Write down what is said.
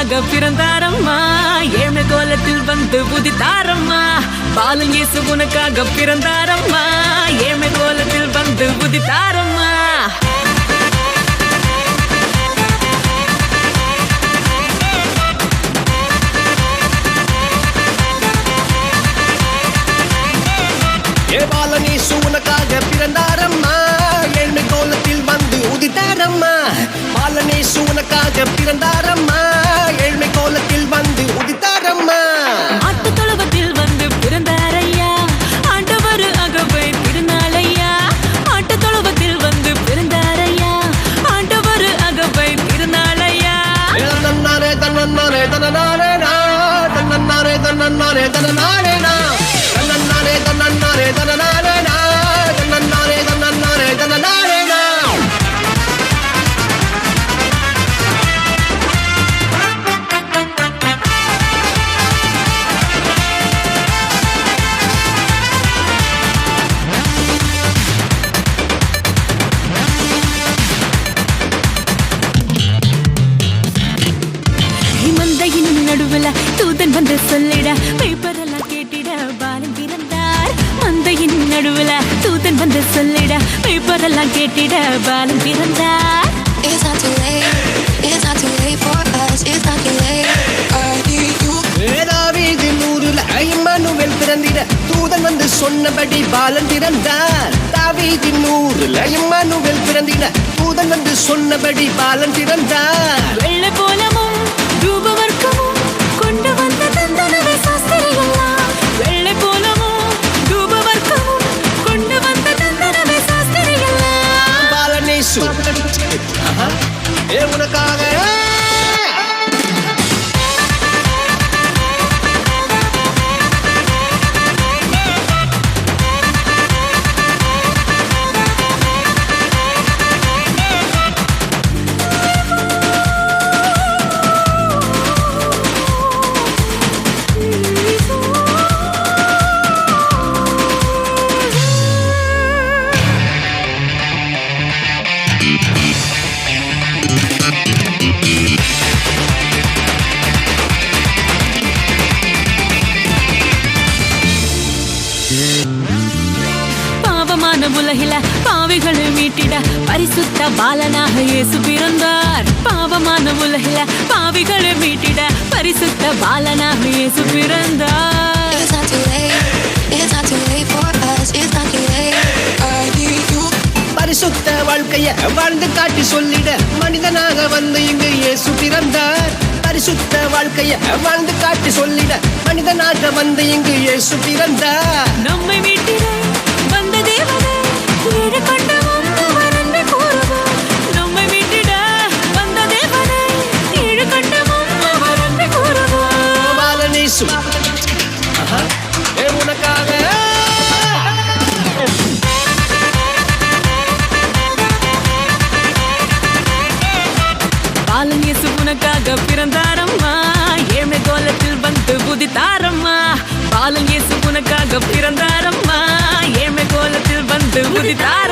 இயேசு பிறந்தாரம்மா. ஏழ்மை கோலத்தில் வந்து உதித்தாரம்மா. பாலும் இயேசு உனக்காக பிறந்தாரம்மா. ஏழ்மை கோலத்தில் வந்து உதித்தாரம்மா. ஏ பாலனேசு உனக்காக பிறந்தாரம்மா. ஏழ்மை கோலத்தில் வந்து உதித்தாரம்மா. பாலனேசு உனக்காக பிறந்தாரம்மா. தன்னன்னாரே தன்னன்னாரே தன்னன்னாரே தன்னன்னாரே தன்னன்னாரே சொல்லிட பேப்பரெல்லாம் கேட்டிட பாலம் பிறந்தார் மந்தையின் நடுவுல தூதன் வந்து சொல்லிட பேப்பரெல்லாம் கேட்டிட பாலம் பிறந்தார் It's not too late. It's not too late for us. It's not too late. I need you. வேதாவீதி நூறுல ஐமனுவேல் பிறந்திட தூதன் வந்து சொன்னபடி பாலன் பிறந்தார் தாவீதி நூறுல ஐமனுவேல் பிறந்திட தூதன் வந்து சொன்னபடி பாலன் பிறந்தார் பாவமான உலகில பாவிகளை மீட்டிட பரிசுத்த பாலனாக இயேசு பிறந்தார் பாவமான உலகில பாவிகளை மீட்டிட பரிசுத்த பாலனாக இயேசு பிறந்தார் It's not too late. It's not too late for us. It's not too late. I need you. பரிசுத்த வாழ்க்கைய வாழ்ந்து காட்டி சொல்லிட மனிதனாக வந்து இங்கு இயேசு பிறந்தார் பரிசுத்த வாழ்க்கைய வாழ்ந்து காட்டி சொல்லிட மனிதனாக வந்து இங்கு இயேசு பிறந்தார் நம்மை மீட்டிட பாலனேசு ஆஹா. ஏ உனக்காக. பாலன் இயேசு உனக்காக பிறந்தாரம்மா. ஏழ்மை கோலத்தில் வந்து புதித்தாரம்மா பாலன் இயேசு உனக்காக பிறந்தாரம்மா. ஏழ்மை கோலத்தில் வந்து புதித்தாரம்மா